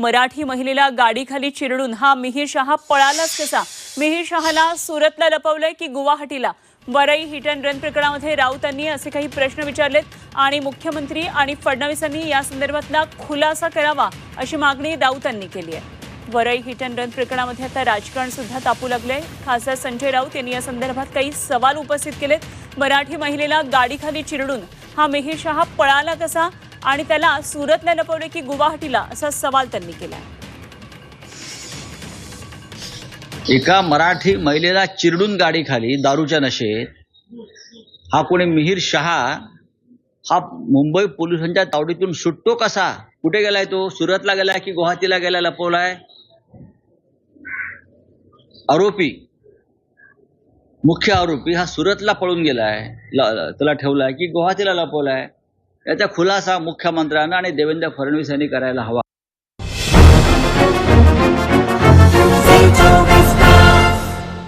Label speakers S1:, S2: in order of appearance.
S1: मराठी महिलेला गाडीखाली चिरडून हा मिहीर शहा पळालाच कसा? मिहीर शहाला सुरतला लपवलंय की गुवाहाटीला? वरई हिट अँड रन प्रकरणामध्ये राऊतांनी असे काही प्रश्न विचारलेत आणि मुख्यमंत्री आणि फडणवीसांनी या संदर्भातला खुलासा करावा अशी मागणी राऊतांनी केली आहे. वरई हिट अँड रन प्रकरणामध्ये आता राजकारण सुद्धा तापू लागलंय. खासदार संजय राऊत यांनी या संदर्भात काही सवाल उपस्थित केलेत. मराठी महिलेला गाडीखाली चिरडून हा मिहीर शहा पळाला कसा? आणि त्याला सुरतला लपवले की गुवाहाटीला असा सवाल त्यांनी केला
S2: एका मराठी महिलेला चिरडून गाडी खाली दारूच्या नशेत हा कोणी मिहीर शहा हा मुंबई पोलिसांच्या तावडीतून सुटतो कसा? कुठे गेलाय तो? सुरतला गेलाय की गुवाहाटीला गेलाय लपवलाय? आरोपी मुख्य आरोपी हा सुरतला पळून गेलाय त्याला ठेवलाय की गुवाहाटीला लपवलाय? याचा खुलासा मुख्यमंत्र्यांना आणि देवेंद्र फडणवीस यांनी करायला हवा.